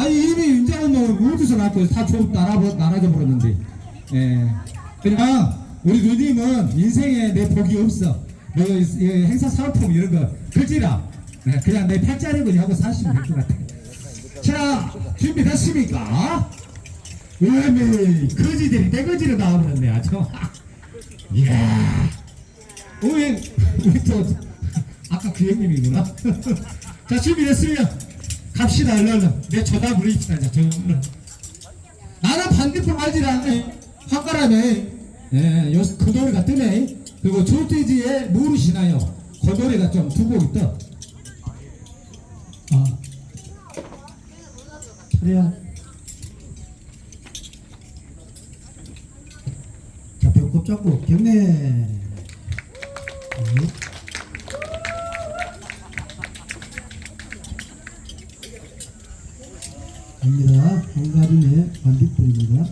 아니 이미 이제는 뭐 어디서 났고 다좀 날아 날아져 버렸는데. 예. 그냥 우리 누님은 인생에 내 복이 없어. 너 행사 사은품 이런 거 그지라. 네, 그냥 내 팔자리 그냥 하고 사시면 될 것 같아. 자 준비됐습니까? 으미 거지들이 떼거지로 나와버렸네 아주. 이야. 우리 우리 또 아까 그 형님이구나. 자 준비됐으면 갑시다 얼른 얼른. 내 쳐다 부르십시다 자 저. 얼른. 나는 반대편 알지 않네. 화가라네. 예, 그 노래가 뜨네. 그리고 조태지의 모르시나요? 그 노래가 좀두곡 있다. 아. 그래야. 자, 배꼽 잡고 경례. 한가림의 반딧불입니다.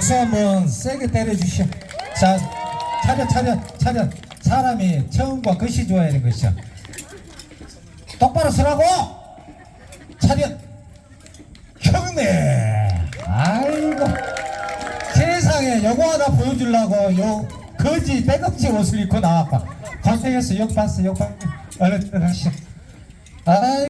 박수 한번 세게 때려주시오. 자, 차렷, 차렷, 차렷. 사람이 처음과 끝이 좋아야 하는 것이야. 똑바로 서라고! 차렷! 형네! 아이고. 세상에 요거 하나 보여주려고 요 거지 빼껍지 옷을 입고 나왔고. 고생했어. 욕 봤어, 욕 봤어. 얼른 들어가시오. 아이